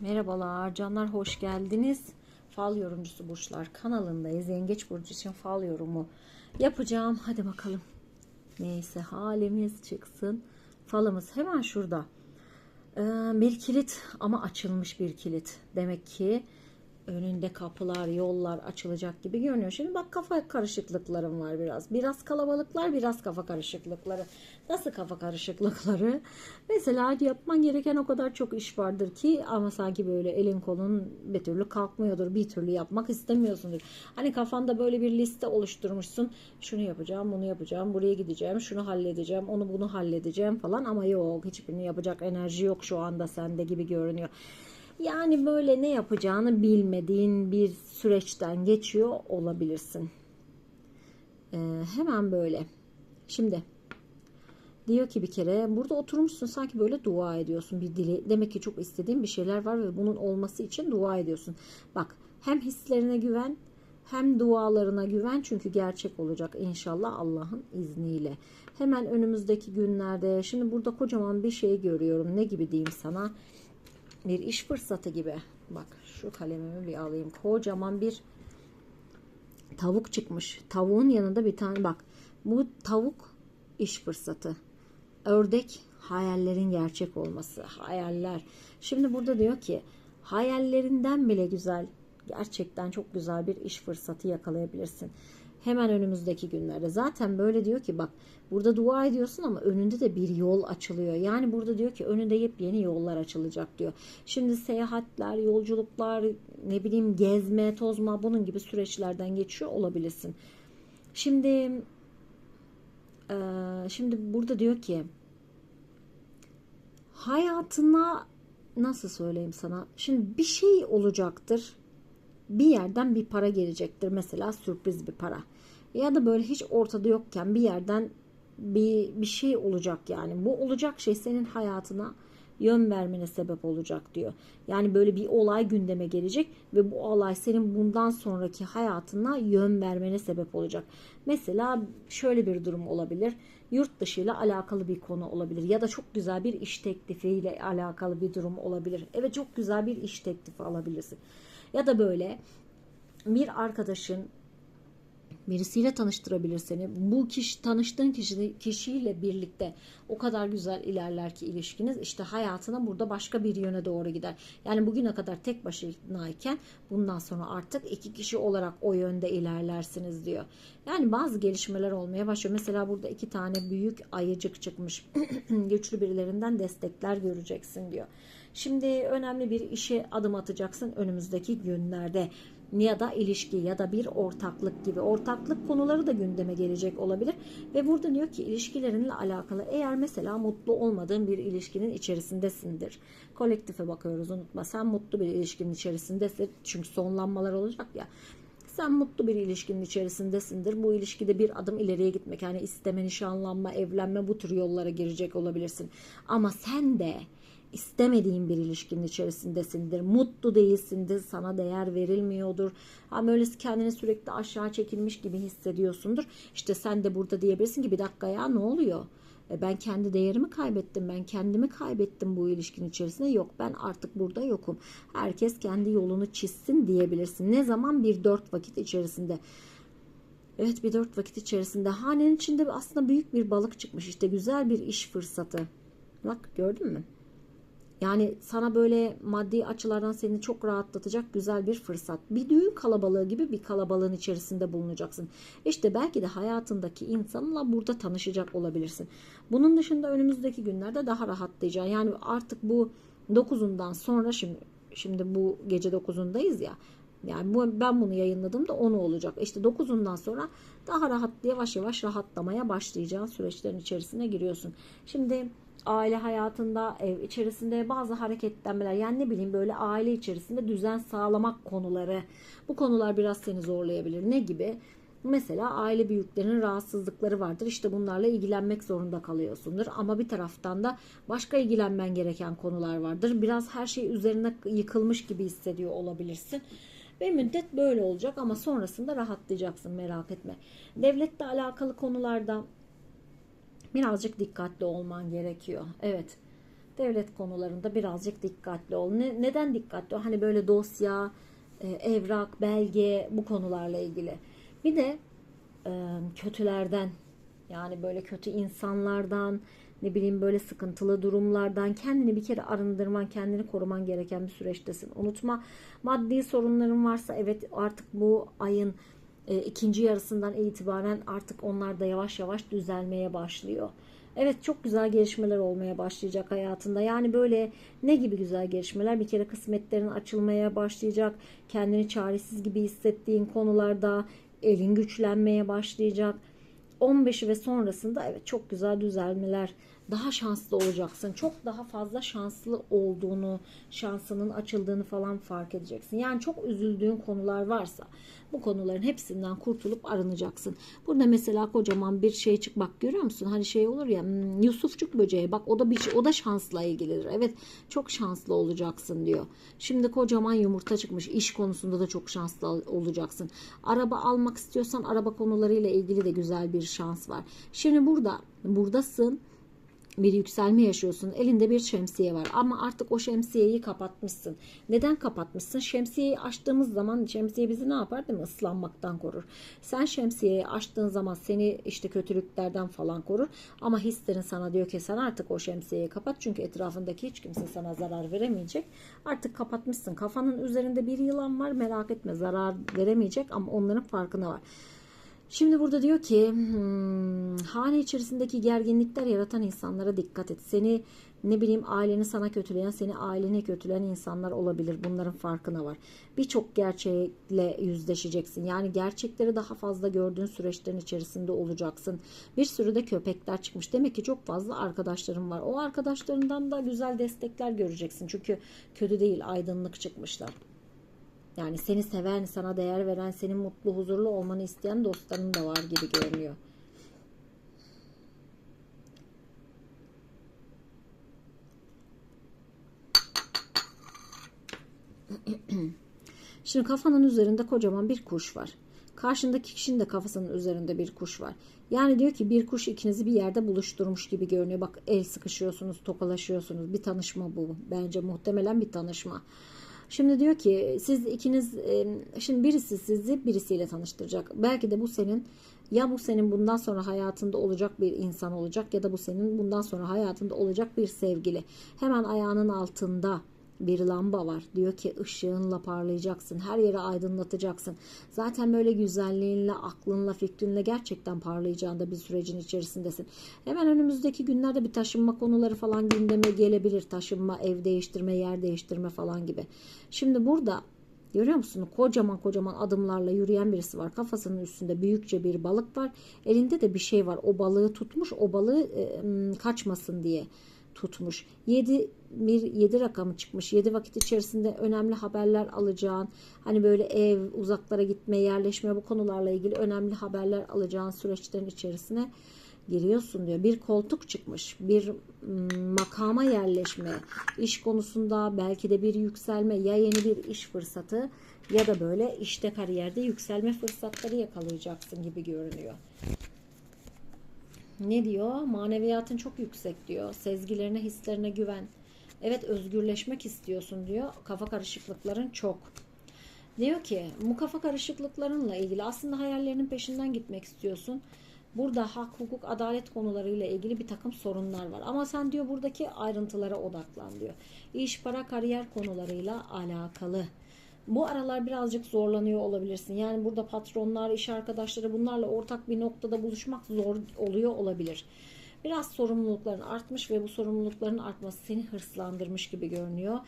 Merhabalar canlar hoş geldiniz. Fal yorumcusu burçlar kanalındayız. Yengeç burcu için fal yorumu yapacağım. Hadi bakalım. Neyse halimiz çıksın. Falımız hemen şurada. Ee, bir kilit ama açılmış bir kilit. Demek ki önünde kapılar, yollar açılacak gibi görünüyor. Şimdi bak kafa karışıklıklarım var biraz. Biraz kalabalıklar, biraz kafa karışıklıkları. Nasıl kafa karışıklıkları? Mesela yapman gereken o kadar çok iş vardır ki ama sanki böyle elin kolun bir türlü kalkmıyordur. Bir türlü yapmak istemiyorsundur. Hani kafanda böyle bir liste oluşturmuşsun. Şunu yapacağım, bunu yapacağım, buraya gideceğim, şunu halledeceğim, onu bunu halledeceğim falan ama yok hiçbirini yapacak enerji yok şu anda sende gibi görünüyor. Yani böyle ne yapacağını bilmediğin bir süreçten geçiyor olabilirsin. Ee, hemen böyle. Şimdi diyor ki bir kere burada oturmuşsun sanki böyle dua ediyorsun bir dili. Demek ki çok istediğin bir şeyler var ve bunun olması için dua ediyorsun. Bak hem hislerine güven hem dualarına güven çünkü gerçek olacak inşallah Allah'ın izniyle. Hemen önümüzdeki günlerde şimdi burada kocaman bir şey görüyorum. Ne gibi diyeyim sana? Bir iş fırsatı gibi. Bak şu kalemimi bir alayım. Kocaman bir tavuk çıkmış. Tavuğun yanında bir tane bak. Bu tavuk iş fırsatı. Ördek hayallerin gerçek olması. Hayaller. Şimdi burada diyor ki hayallerinden bile güzel gerçekten çok güzel bir iş fırsatı yakalayabilirsin. Hemen önümüzdeki günlerde. Zaten böyle diyor ki bak burada dua ediyorsun ama önünde de bir yol açılıyor. Yani burada diyor ki önünde yepyeni yollar açılacak diyor. Şimdi seyahatler, yolculuklar, ne bileyim gezme, tozma bunun gibi süreçlerden geçiyor olabilirsin. Şimdi şimdi burada diyor ki hayatına nasıl söyleyeyim sana? Şimdi bir şey olacaktır bir yerden bir para gelecektir. Mesela sürpriz bir para. Ya da böyle hiç ortada yokken bir yerden bir, bir şey olacak yani. Bu olacak şey senin hayatına yön vermene sebep olacak diyor. Yani böyle bir olay gündeme gelecek ve bu olay senin bundan sonraki hayatına yön vermene sebep olacak. Mesela şöyle bir durum olabilir. Yurt dışı ile alakalı bir konu olabilir ya da çok güzel bir iş teklifiyle alakalı bir durum olabilir. Evet çok güzel bir iş teklifi alabilirsin. Ya da böyle bir arkadaşın birisiyle tanıştırabilir seni. Bu kişi tanıştığın kişi, kişiyle birlikte o kadar güzel ilerler ki ilişkiniz işte hayatına burada başka bir yöne doğru gider. Yani bugüne kadar tek başınayken bundan sonra artık iki kişi olarak o yönde ilerlersiniz diyor. Yani bazı gelişmeler olmaya başlıyor. Mesela burada iki tane büyük ayıcık çıkmış. Güçlü birilerinden destekler göreceksin diyor. Şimdi önemli bir işe adım atacaksın önümüzdeki günlerde. Ya da ilişki ya da bir ortaklık gibi. Ortaklık konuları da gündeme gelecek olabilir. Ve burada diyor ki ilişkilerinle alakalı eğer mesela mutlu olmadığın bir ilişkinin içerisindesindir. Kolektife bakıyoruz unutma. Sen mutlu bir ilişkinin içerisindesin. Çünkü sonlanmalar olacak ya. Sen mutlu bir ilişkinin içerisindesindir. Bu ilişkide bir adım ileriye gitmek yani isteme, nişanlanma, evlenme bu tür yollara girecek olabilirsin. Ama sen de istemediğin bir ilişkinin içerisindesindir. Mutlu değilsindir. Sana değer verilmiyordur. Ama öyle kendini sürekli aşağı çekilmiş gibi hissediyorsundur. İşte sen de burada diyebilirsin ki bir dakika ya ne oluyor? E, ben kendi değerimi kaybettim. Ben kendimi kaybettim bu ilişkinin içerisinde. Yok ben artık burada yokum. Herkes kendi yolunu çizsin diyebilirsin. Ne zaman? Bir dört vakit içerisinde. Evet bir dört vakit içerisinde hanenin içinde aslında büyük bir balık çıkmış. İşte güzel bir iş fırsatı. Bak gördün mü? Yani sana böyle maddi açılardan seni çok rahatlatacak güzel bir fırsat. Bir düğün kalabalığı gibi bir kalabalığın içerisinde bulunacaksın. İşte belki de hayatındaki insanla burada tanışacak olabilirsin. Bunun dışında önümüzdeki günlerde daha rahatlayacaksın. Yani artık bu 9'undan sonra şimdi şimdi bu gece 9'undayız ya. Yani bu, ben bunu yayınladığımda 10 olacak. İşte 9'undan sonra daha rahat yavaş yavaş rahatlamaya başlayacağın süreçlerin içerisine giriyorsun. Şimdi aile hayatında, ev içerisinde bazı hareketlenmeler yani ne bileyim böyle aile içerisinde düzen sağlamak konuları. Bu konular biraz seni zorlayabilir. Ne gibi? Mesela aile büyüklerinin rahatsızlıkları vardır. İşte bunlarla ilgilenmek zorunda kalıyorsundur. Ama bir taraftan da başka ilgilenmen gereken konular vardır. Biraz her şey üzerine yıkılmış gibi hissediyor olabilirsin. Ve müddet böyle olacak ama sonrasında rahatlayacaksın merak etme. Devletle alakalı konularda birazcık dikkatli olman gerekiyor. Evet. Devlet konularında birazcık dikkatli ol. Ne, neden dikkatli ol? Hani böyle dosya, e, evrak, belge bu konularla ilgili. Bir de e, kötülerden yani böyle kötü insanlardan ne bileyim böyle sıkıntılı durumlardan kendini bir kere arındırman, kendini koruman gereken bir süreçtesin. Unutma maddi sorunların varsa evet artık bu ayın e, ikinci yarısından itibaren artık onlar da yavaş yavaş düzelmeye başlıyor. Evet çok güzel gelişmeler olmaya başlayacak hayatında. Yani böyle ne gibi güzel gelişmeler? Bir kere kısmetlerin açılmaya başlayacak. Kendini çaresiz gibi hissettiğin konularda elin güçlenmeye başlayacak. 15'i ve sonrasında evet çok güzel düzelmeler daha şanslı olacaksın. Çok daha fazla şanslı olduğunu, şansının açıldığını falan fark edeceksin. Yani çok üzüldüğün konular varsa bu konuların hepsinden kurtulup arınacaksın. Burada mesela kocaman bir şey çık bak görüyor musun? Hani şey olur ya hmm, Yusufçuk böceği bak o da bir şey, o da şansla ilgilidir. Evet çok şanslı olacaksın diyor. Şimdi kocaman yumurta çıkmış. İş konusunda da çok şanslı olacaksın. Araba almak istiyorsan araba konularıyla ilgili de güzel bir şans var. Şimdi burada buradasın bir yükselme yaşıyorsun. Elinde bir şemsiye var ama artık o şemsiyeyi kapatmışsın. Neden kapatmışsın? Şemsiyeyi açtığımız zaman şemsiye bizi ne yapar değil mi? Islanmaktan korur. Sen şemsiyeyi açtığın zaman seni işte kötülüklerden falan korur. Ama hislerin sana diyor ki sen artık o şemsiyeyi kapat. Çünkü etrafındaki hiç kimse sana zarar veremeyecek. Artık kapatmışsın. Kafanın üzerinde bir yılan var merak etme zarar veremeyecek ama onların farkına var. Şimdi burada diyor ki hmm, hane içerisindeki gerginlikler yaratan insanlara dikkat et. Seni ne bileyim aileni sana kötüleyen, seni ailene kötüleyen insanlar olabilir. Bunların farkına var. Birçok gerçekle yüzleşeceksin. Yani gerçekleri daha fazla gördüğün süreçlerin içerisinde olacaksın. Bir sürü de köpekler çıkmış. Demek ki çok fazla arkadaşlarım var. O arkadaşlarından da güzel destekler göreceksin. Çünkü kötü değil, aydınlık çıkmışlar. Yani seni seven, sana değer veren, senin mutlu, huzurlu olmanı isteyen dostların da var gibi görünüyor. Şimdi kafanın üzerinde kocaman bir kuş var. Karşındaki kişinin de kafasının üzerinde bir kuş var. Yani diyor ki bir kuş ikinizi bir yerde buluşturmuş gibi görünüyor. Bak el sıkışıyorsunuz, tokalaşıyorsunuz. Bir tanışma bu. Bence muhtemelen bir tanışma. Şimdi diyor ki siz ikiniz şimdi birisi sizi birisiyle tanıştıracak. Belki de bu senin ya bu senin bundan sonra hayatında olacak bir insan olacak ya da bu senin bundan sonra hayatında olacak bir sevgili. Hemen ayağının altında bir lamba var. Diyor ki ışığınla parlayacaksın. Her yeri aydınlatacaksın. Zaten böyle güzelliğinle, aklınla, fikrinle gerçekten parlayacağında bir sürecin içerisindesin. Hemen önümüzdeki günlerde bir taşınma konuları falan gündeme gelebilir. Taşınma, ev değiştirme, yer değiştirme falan gibi. Şimdi burada Görüyor musun? Kocaman kocaman adımlarla yürüyen birisi var. Kafasının üstünde büyükçe bir balık var. Elinde de bir şey var. O balığı tutmuş. O balığı e, kaçmasın diye tutmuş. 7 bir 7 rakamı çıkmış. 7 vakit içerisinde önemli haberler alacağın, hani böyle ev, uzaklara gitme, yerleşme bu konularla ilgili önemli haberler alacağın süreçlerin içerisine giriyorsun diyor. Bir koltuk çıkmış, bir makama yerleşme, iş konusunda belki de bir yükselme ya yeni bir iş fırsatı ya da böyle işte kariyerde yükselme fırsatları yakalayacaksın gibi görünüyor ne diyor? Maneviyatın çok yüksek diyor. Sezgilerine, hislerine güven. Evet özgürleşmek istiyorsun diyor. Kafa karışıklıkların çok. Diyor ki bu kafa karışıklıklarınla ilgili aslında hayallerinin peşinden gitmek istiyorsun. Burada hak, hukuk, adalet konularıyla ilgili bir takım sorunlar var. Ama sen diyor buradaki ayrıntılara odaklan diyor. İş, para, kariyer konularıyla alakalı bu aralar birazcık zorlanıyor olabilirsin. Yani burada patronlar, iş arkadaşları bunlarla ortak bir noktada buluşmak zor oluyor olabilir. Biraz sorumlulukların artmış ve bu sorumlulukların artması seni hırslandırmış gibi görünüyor.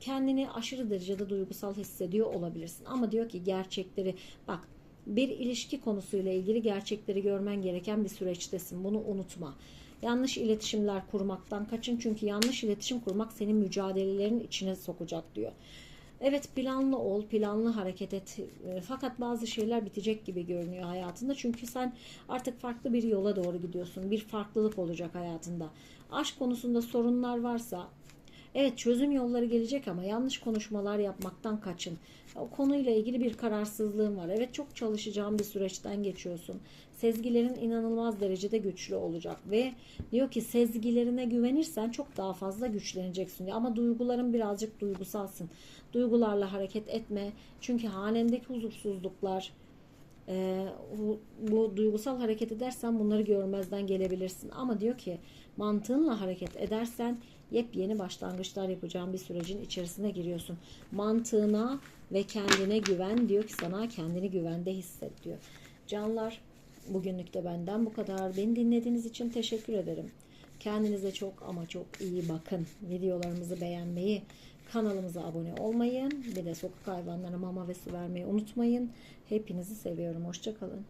Kendini aşırı derecede duygusal hissediyor olabilirsin. Ama diyor ki gerçekleri bak bir ilişki konusuyla ilgili gerçekleri görmen gereken bir süreçtesin. Bunu unutma. Yanlış iletişimler kurmaktan kaçın çünkü yanlış iletişim kurmak seni mücadelelerin içine sokacak diyor. Evet planlı ol, planlı hareket et. E, fakat bazı şeyler bitecek gibi görünüyor hayatında. Çünkü sen artık farklı bir yola doğru gidiyorsun. Bir farklılık olacak hayatında. Aşk konusunda sorunlar varsa Evet çözüm yolları gelecek ama yanlış konuşmalar yapmaktan kaçın. O konuyla ilgili bir kararsızlığın var. Evet çok çalışacağın bir süreçten geçiyorsun. Sezgilerin inanılmaz derecede güçlü olacak ve diyor ki sezgilerine güvenirsen çok daha fazla güçleneceksin diyor. Ama duyguların birazcık duygusalsın. Duygularla hareket etme. Çünkü hanendeki huzursuzluklar, bu, bu duygusal hareket edersen bunları görmezden gelebilirsin. Ama diyor ki mantığınla hareket edersen yepyeni başlangıçlar yapacağın bir sürecin içerisine giriyorsun. Mantığına ve kendine güven diyor ki sana kendini güvende hisset diyor. Canlar bugünlük de benden bu kadar. Beni dinlediğiniz için teşekkür ederim. Kendinize çok ama çok iyi bakın. Videolarımızı beğenmeyi, kanalımıza abone olmayı, bir de sokak hayvanlarına mama ve su vermeyi unutmayın. Hepinizi seviyorum. Hoşçakalın.